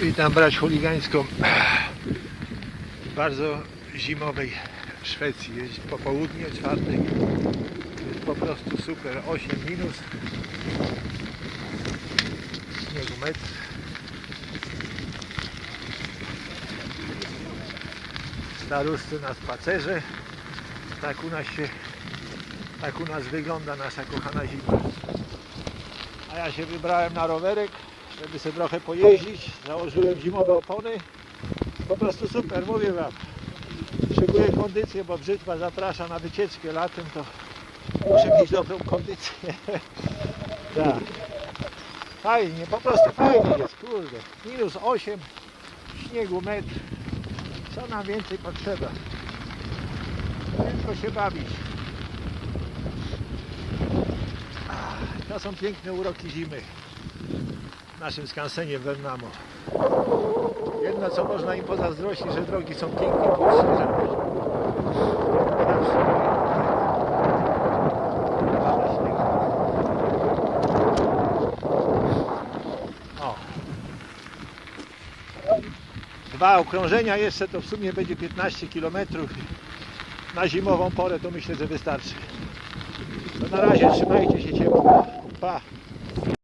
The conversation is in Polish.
Witam brać chuligańską bardzo zimowej Szwecji. Jest popołudnie, czwartek. Jest po prostu super. 8 minus. Śniegu metr. Staruscy na spacerze. Tak u nas się, tak u nas wygląda nasza kochana zima. A ja się wybrałem na rowerek, żeby sobie trochę pojeździć. Założyłem zimowe opony. Po prostu super, mówię wam. Szykuję kondycję, bo brzytwa zaprasza na wycieczkę latem, to muszę mieć dobrą kondycję. tak. Fajnie, po prostu fajnie jest, kurde. Minus 8, śniegu metr. Co nam więcej potrzeba? Tylko się bawić. To są piękne uroki zimy naszym skansenie w Vernamo. Jedno co można im pozazdrościć, że drogi są pięknie. O. Dwa okrążenia jeszcze to w sumie będzie 15 km. Na zimową porę to myślę, że wystarczy. To na razie trzymajcie się ciepło. Pa!